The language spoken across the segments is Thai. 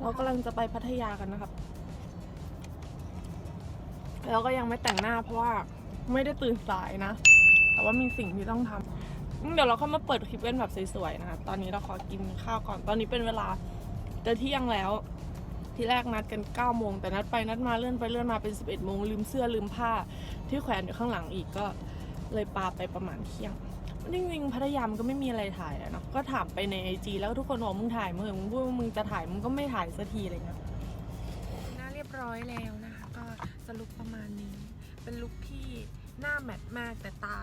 เรากำลังจะไปพัทยากันนะครับ แล้วก็ยังไม่แต่งหน้าเพราะว่าไม่ได้ตื่นสายนะ แต่ว่ามีสิ่งที่ต้องทำเดี๋ยวเราเข้ามาเปิดคลิปกันแบบสวยๆนะคะ ตอนนี้เราขอกินข้าวก่อน ตอนนี้เป็นเวลาจะเที่ยงแล้ว ที่แรกนัดกัน9โมงแต่นัดไปนัดมาเลื่อนไปเลื่อนมาเป็น 11โมงลืมเสื้อลืมผ้าที่แขวนอยู่ข้างหลังอีกก็เลยปาไปประมาณเที่ยง จริงๆพัทยามันก็ไม่มีอะไรถ่ายอะเนาะก็ถามไปในไอจีแล้วทุกคนบอกมึงถ่ายมึงเหอะมึงพูดว่ามึงจะถ่ายมึงก็ไม่ถ่ายสักทีอะไรเงี้ยหน้าเรียบร้อยแล้วนะคะ ก็สรุปประมาณนี้ เป็นลุคที่หน้าแมทมากแต่ตา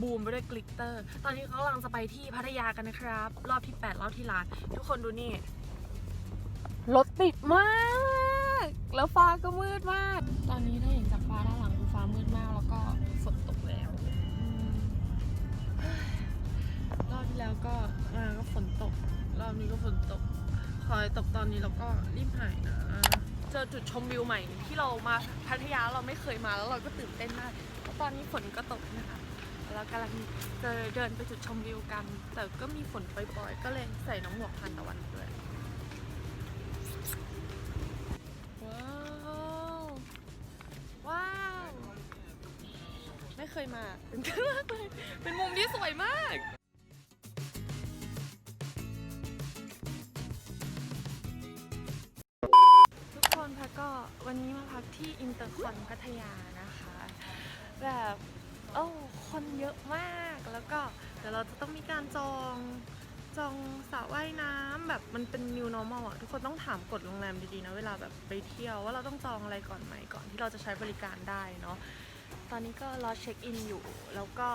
บูมไปด้วยกลิตเตอร์ ตอนนี้เขากำลังจะไปที่พัทยากันนะครับ รอบที่ 8 รอบที่ล้าน ทุกคนดูนี่ รถติดมาก แล้วฟ้าก็มืดมาก แล้วก็มาก็ฝนตก รอบนี้ก็ฝนตก คอยตกตอนนี้เราก็รีบหายนะ เจอจุดชมวิวใหม่ที่เรามาพัทยาเราไม่เคยมาแล้วเราก็ตื่นเต้นมากเพราะตอนนี้ฝนก็ตกนะคะเรากำลังจะเดินไปจุดชมวิวกัน แต่ก็มีฝนปล่อยๆ ก็เลยใส่น้องหมวกทานตะวันด้วยว้าวว้าวไม่เคยมาตื่นเต้นมากเลยเป็นมุมที่สวยมาก ยานะคะ แบบโอ้คนเยอะมากแล้วก็เดี๋ยวเราจะต้องมีการจองจองสระว่ายน้ำแบบมันเป็น new normal อะทุกคนต้องถามกฎโรงแรมดีๆนะเวลาแบบไปเที่ยวว่าเราต้องจองอะไรก่อนไหมก่อนที่เราจะใช้บริการได้เนาะตอนนี้ก็รอเช็คอินอยู่ แล้วก็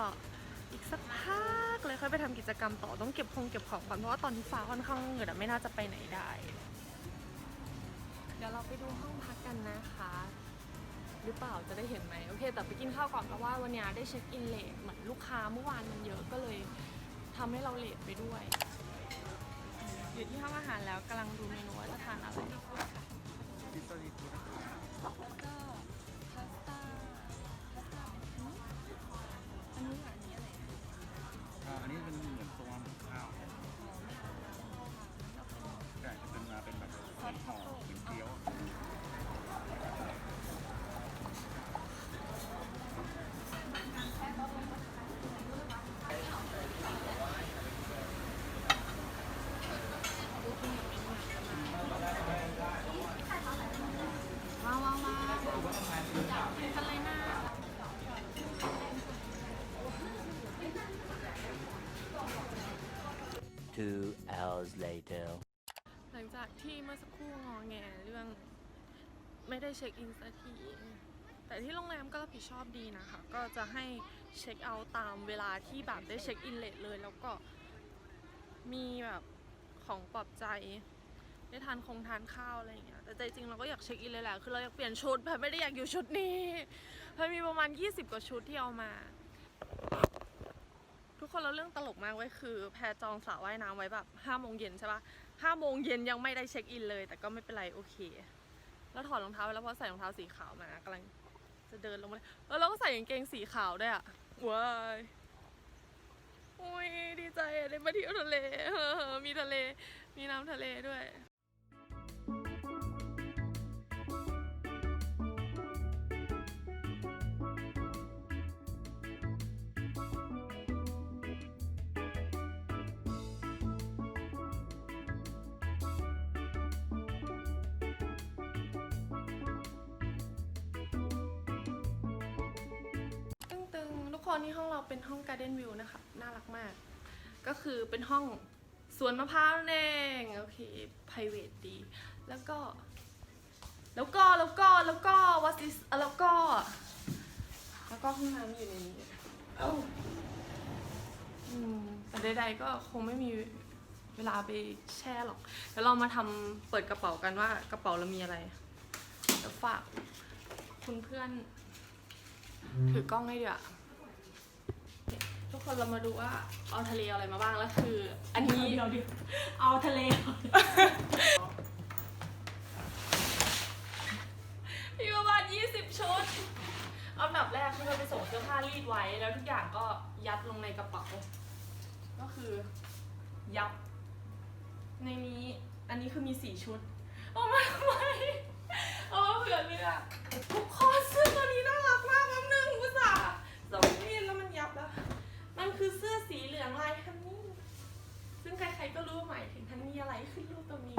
อีกสักพักเลยค่อยไปทำกิจกรรมต่อต้องเก็บคงเก็บของก่อนเพราะว่าตอนนี้ฟ้าค่อนข้างมืดอะไม่น่าจะไปไหนได้ เดี๋ยวเราไปดูห้องพักกันนะคะ หรือเปล่าจะได้เห็นไหมโอเค แต่ไปกินข้าวก่อนเพราะว่าวันนี้ได้เช็คอินเลทเหมือนลูกค้าเมื่อวานมันเยอะก็เลยทำให้เราเลทไปด้วย อยู่ที่ห้องอาหารแล้วกำลังดูเมนูว่าจะทานอะไร hours later. หลังจากที่เมื่อสักครู่งอแงเรื่องไม่ได้เช็คอินสักที แต่ที่โรงแรมก็รับผิดชอบดีนะคะ ก็จะให้เช็คเอาท์ตามเวลาที่แบบได้เช็คอินเลทเลย แล้วก็มีแบบของปลอบใจได้ทานคงทานข้าวอะไรอย่างเงี้ย แต่ใจจริงเราก็อยากเช็คอินเลยแหละ คือเราอยากเปลี่ยนชุดแบบไม่ได้อยากอยู่ชุดนี้เพรมีประมาณ 20 กว่าชุดที่เอามา ทุกคนเราเรื่องตลกมากไว้ยคือ แพรจองสระว่ายน้ำไว้แบบ5โมงเย็นใช่ปะห้าโมงเย็นยังไม่ได้เช็คอินเลย แต่ก็ไม่เป็นไรโอเค แล้วถอดรองเท้าไปแล้วเพราะใส่รองเท้าสีขาวมากำลังจะเดินลงมาแล้วเราก็ใส่กางเกงสีขาวด้วยอะว้ายโอ้ยดีใจได้มาเที่ยวทะเลมีทะเล มีน้ำทะเลด้วย ตึงๆทุกคนที่ห้องเราเป็นห้อง Garden View นะคะน่ารักมาก ก็คือเป็นห้องสวนมะพร้าวนั่นเองโอเค private ดี แล้วก็ แล้วก็แล้วก็แล้วก็ what is อะแล้วก็ แล้วก็ห้องน้ำอยู่ในนี้เอ้าอืมแต่ใดๆก็คงไม่มีเวลาไปแช่หรอกเดี๋ยวเรามาทำเปิดกระเป๋ากันว่ากระเป๋าเรามีอะไรเดี๋ยวฝากคุณเพื่อนถือกล้องให้ด้วยอะทุก คนเรามาดูว่าเอาทะเลเอาอะไรมาบ้างแล้วคือ อันนี้ เดี๋ยวดิเอาทะเลมีประมาณ20 ชุดอันดับแรกคือเราไปส่งเสื้อผ้ารีดไว้ แล้วทุกอย่างก็ยัดลงในกระเป๋า ก็คือ ยับ ในนี้ อันนี้คือมี 4 ชุดเอามาทำไมเอามาเผื่อเลือกทุกคนเสื้อ อะไรขึ้นรูปตรงนี้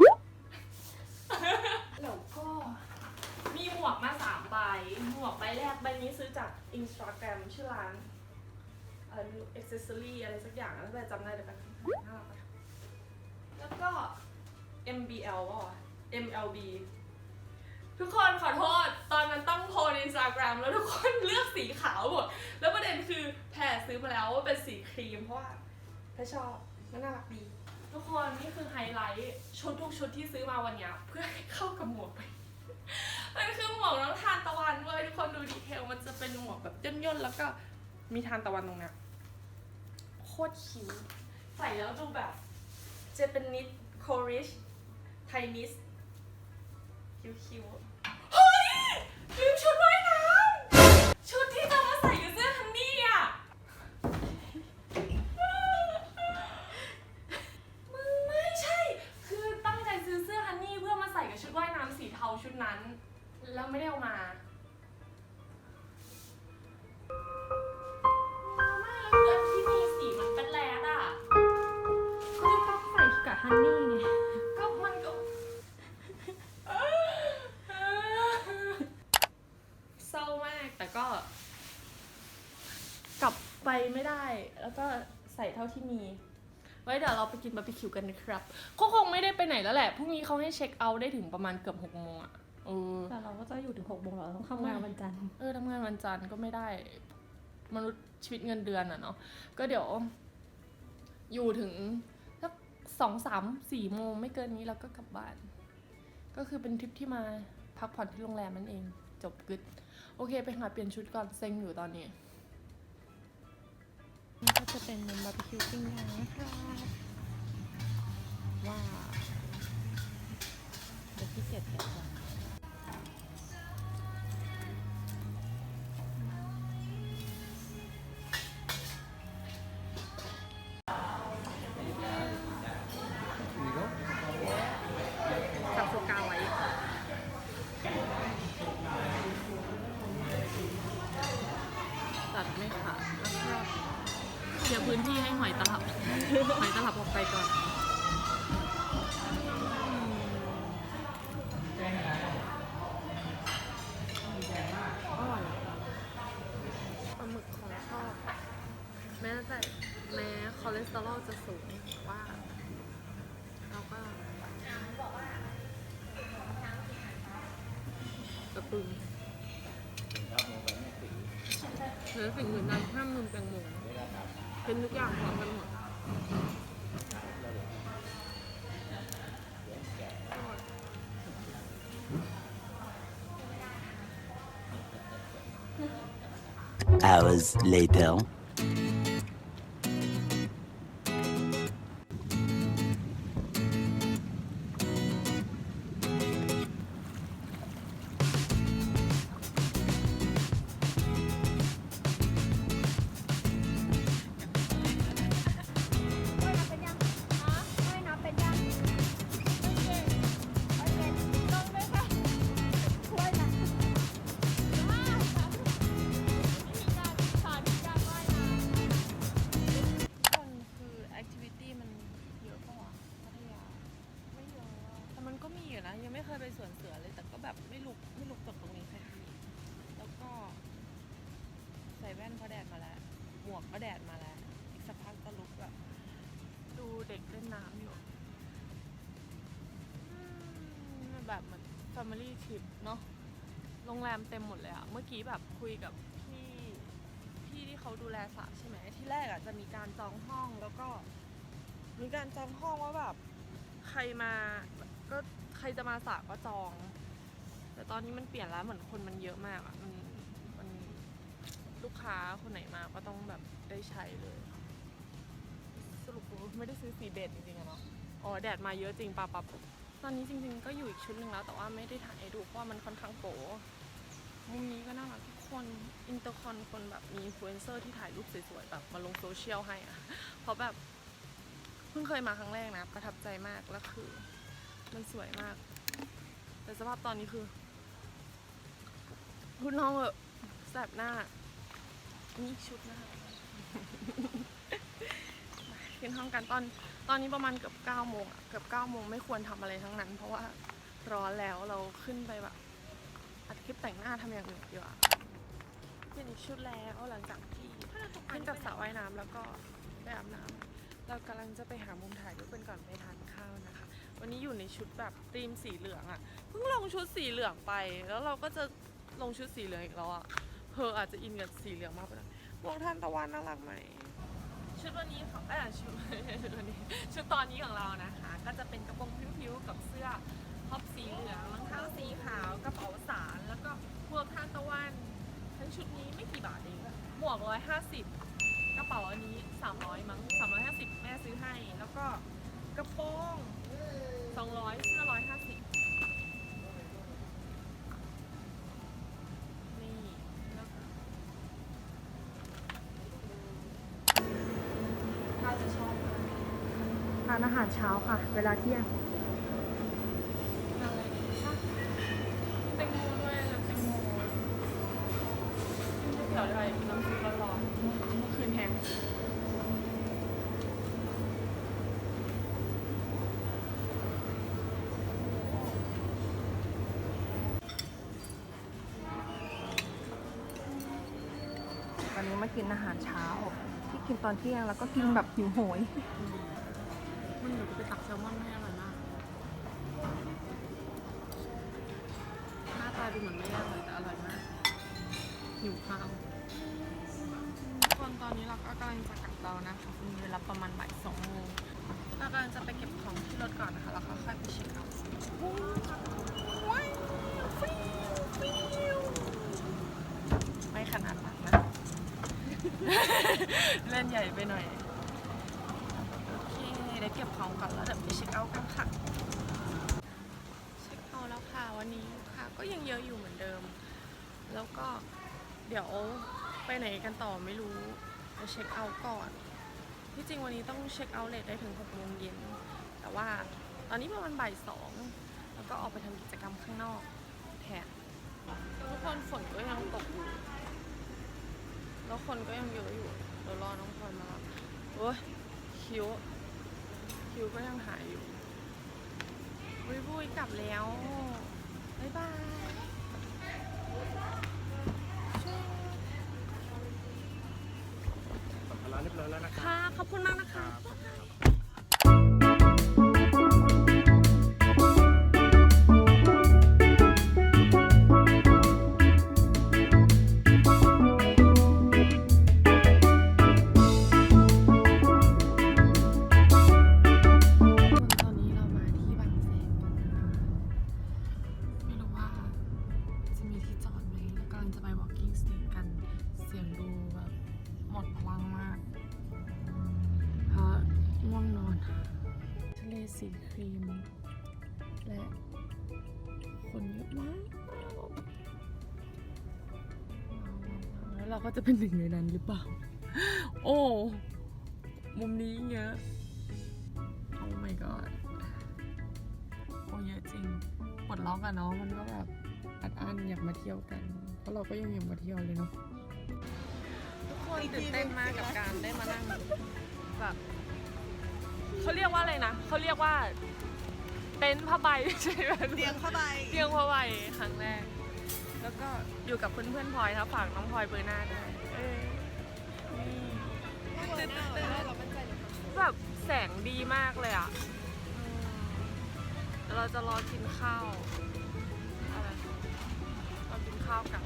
แล้วก็มีหมวกมาสามใบ หมวกใบแรกใบนี้ซื้อจากอินสตาแกรมชื่อร้านอะไรไม่รู้ accessory อะไรสักอย่างแล้วแต่จำได้เลยแบบน่ารักอะแล้วก็ MBL ป่ะวะ MLB ทุกคนขอโทษ ตอนนั้นตั้งโพลในอินสตาแกรมแล้วทุกคนเลือกสีขาวหมด แล้วประเด็นคือแพรซื้อมาแล้วว่าเป็นสีครีมเพราะว่าแพรชอบมันน่ารักดี ทุกคนนี่คือไฮไลท์ชุดทุกชุดที่ซื้อมาวันเนี้ยเพื่อให้เข้ากับหมวกไปมันคือหมวกน้องทานตะวันเว้ยทุกคนดูดีเทลมันจะเป็นหมวกแบบย่นๆแล้วก็มีทานตะวันตรงเนี้ยโคตรคิ้วใส่แล้วดูแบบเจแปนิสโคริชไทนิสคิ้วๆ ไปไม่ได้ แล้วก็ใส่เท่าที่มี ไว้เดี๋ยวเราไปกินบาร์บีคิวกันนะครับเขาคงไม่ได้ไปไหนแล้วแหละพรุ่งนี้เขาให้เช็คเอาท์ได้ถึงประมาณเกือบหกโมงอะเออแต่เราก็จะอยู่ถึงหกโมงเราต้องทำงานวันจันทร์เออทำงานวันจันทร์ก็ไม่ได้ มนุษย์ชีวิตเงินเดือนอะเนาะก็เดี๋ยว อยู่ถึงสักสองสามสี่โมงไม่เกินนี้แล้วก็กลับบ้าน ก็คือเป็นทริปที่มาพักผ่อนที่โรงแรมนั่นเอง จบกึดโอเค ไปหาเปลี่ยนชุดก่อนเซ็งอยู่ตอนนี้ นี่ก็จะเป็นบาร์บีคิวปิ้งย่างนะคะว้าวเดี๋ยวพี่เกดแกะก่อนตัดไม่ขาดนะครับ เคลียร์พื้นที่ให้หอยตลับ หอยตลับออกไปก่อน อร่อยปลาหมึกของชอบแม้แต่แม้คอเลสเตอรอลจะสูงแต่ว่าเราก็กระปึงเหนือสิ่งอื่นใดห้ามลืมแตงโม เป็นทุกอย่างพร้อมกันหมด Hours later. วกก็แดดมาแล้ว อีกสักพักจะลุกแบบดูเด็กเล่นน้ำอยู่แบบเหมือน family trip เนาะโรงแรมเต็มหมดเลยอะเมื่อกี้แบบคุยกับพี่พี่ที่เขาดูแลสระใช่ไหมที่แรกอะจะมีการจองห้องแล้วก็ มีการจองห้องว่าแบบใครมาก็ใครจะมาสระก็จอง แต่ตอนนี้มันเปลี่ยนแล้วเหมือนคนมันเยอะมากอะมัน ลูกค้าคนไหนมาก็ต้องแบบได้ใช้เลยสรุปไม่ได้ซื้อสีเบจจริงๆอะเนาะอ๋อแดดมาเยอะจริงปะปะตอนนี้จริง ๆ ก็อยู่อีกชุดหนึ่งแล้วแต่ว่าไม่ได้ถ่ายให้ดูเพราะว่ามันค่อนข้างโปมุมนี้ก็น่ารักทุกคนอินเตอร์คอนคนแบบมีฟลูเอนเซอร์ที่ถ่ายรูปสวยๆแบบมาลงโซเชียลให้อะเพราะแบบเพิ่งเคยมาครั้งแรกนะประทับใจมากแล้วคือ มันสวยมาก แต่สภาพตอนนี้คือคุณน้องเออแสบหน้า นี่ชุดนะคะขึ้นห้องกันตอนตอนนี้ประมาณเกือบเก้าโมงอะเกือบเก้าโมงไม่ควรทำอะไรทั้งนั้น เพราะว่าร้อนแล้วเราขึ้นไปแบบอัดคลิปแต่งหน้าทำอย่างอื่นดีกว่าเปลี่ยนชุดแล้วหลังจากที่ขึ้นจากสระว่ายน้ำแล้วก็ไปอาบน้ำเรากำลังจะไปหามุมถ่ายรูปเป็นก่อนไปทานข้าวนะคะ วันนี้อยู่ในชุดแบบธีมสีเหลืองอะเพิ่งลงชุดสีเหลืองไป แล้วเราก็จะลงชุดสีเหลืองอีกแล้วอะ เธออาจจะอินกับสีเหลืองมากไปหน่อยมองท่านตะวันน่ารักไหมชุดวันนี้ของเออชุดชุดวันนี้ชุดตอนนี้ของเรานะคะ ก็จะเป็นกระโปรงพิ้วๆกับเสื้อท็อปสีเหลืองรองเท้าสีขาวกระเป๋าสารแล้วก็หมวกทานตะวัน ทั้งชุดนี้ไม่กี่บาทเองหมวกร้อยห้าสิบกระเป๋าอันนี้สามร้อยมั้งสามร้อยห้าสิบแม่ซื้อให้ แล้วก็กระโปรงสองร้อยเสื้อร้อยานอาหารเช้าค่ะ เวลาเที่ยงอะไรดีคะแตงโมด้วยแล้วแตงโมเดี๋ยวอะไรน้ำซุปร้อนๆเมื่อคืนแห้งวันนี้มากินอาหารเช้า ที่กินตอนเที่ยงแล้วก็กินแบบหิวโหย มันหนูไปตักแซลมอนให้อร่อยมาก หน้าตาดูเหมือนไม่อร่อยแต่อร่อยมากหิวข้าวคนตอนนี้เราก็กำลังจะกลับเรานะคะมีเวลาประมาณบ่ายสองโมงเรากำลังจะไปเก็บของที่รถก่อนนะคะ แล้วก็ค่อยไปเช็คเอาท์ว้าวฟิวฟิวไม่ขนาดนั้นนะ เล่นใหญ่ไปหน่อย เก็บของก่อนแล้วเดี๋ยวไปเช็คเอาท์กันค่ะเช็คเอาท์แล้วค่ะวันนี้ลูกค่ะก็ยังเยอะอยู่เหมือนเดิม แล้วก็เดี๋ยวไปไหนกันต่อไม่รู้ไปเช็คเอาท์ก่อน ที่จริงวันนี้ต้องเช็คเอาท์เลทได้ถึง6โมงเย็นแต่ว่าตอนนี้ประมาณบ่ายสองแล้วก็ออกไปทำกิจกรรมข้างนอกแทนทุกคนฝนก็ยังตกอยู่แล้วคนก็ยังเยอะอยู่เดี๋ยวรอน้องพลอยมารับโอ้ยคิ้ว คิวก็ยังหายอยู่บุยบุยกลับแล้ว บ๊ายบายสัมภาระเรียบร้อยแล้วนะครับค่ะ ขอบคุณมากนะคะ สีครีม และคนเยอะมากแล้วเราก็จะเป็นหนึ่งในนั้นหรือเปล่า โอ้ มุมนี้เยอะ โอ้ my god โอ้เยอะจริงปลดล็อกอะเนาะมันก็แบบอัดอั้นอยากมาเที่ยวกัน เพราะเราก็ยังอยากมาเที่ยวเลยเนาะทุกคนตื่นเต้นมากกับการได้มานั่ง อะไรนะเขาเรียกว่า เต็นท์ผ้าใบใช่ไหมเตียงผ้าใบเตียงผ้าใบครั้งแรก แล้วก็อยู่กับเพื่อนๆพลอยนะฝากน้องพลอยเบอร์หน้าด้วยเออนี่ตื่นเต้นแบบแสงดีมากเลยอะอืมเดี๋ยวเราจะรอกินข้าวอะไรเรากินข้าวกัน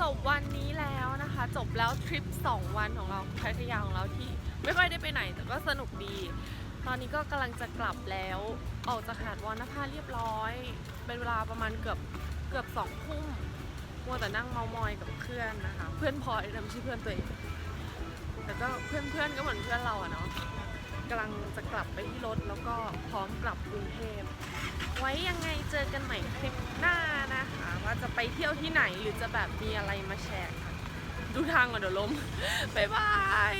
จบวันนี้แล้วนะคะ จบแล้วทริป 2 วันของเราพัทยาของเราที่ไม่ค่อยได้ไปไหนแต่ก็สนุกดี ตอนนี้ก็กำลังจะกลับแล้ว ออกจากหาดวอนภาเรียบร้อย เป็นเวลาประมาณเกือบเกือบสองทุ่มมัวแต่นั่งเมามอยกับเพื่อนนะคะ เพื่อนพลอยนะไม่ใช่เพื่อนตัวเองแต่ก็เพื่อนๆก็เหมือนเพื่อนเราอะเนาะ กำลังจะกลับไปที่รถแล้วก็พร้อมกลับกรุงเทพไว้ยังไงเจอกันใหม่คลิปหน้านะคะ ว่าจะไปเที่ยวที่ไหนหรือจะแบบมีอะไรมาแชร์ดูทางก่อนเดี๋ยวล้มบ๊ายบาย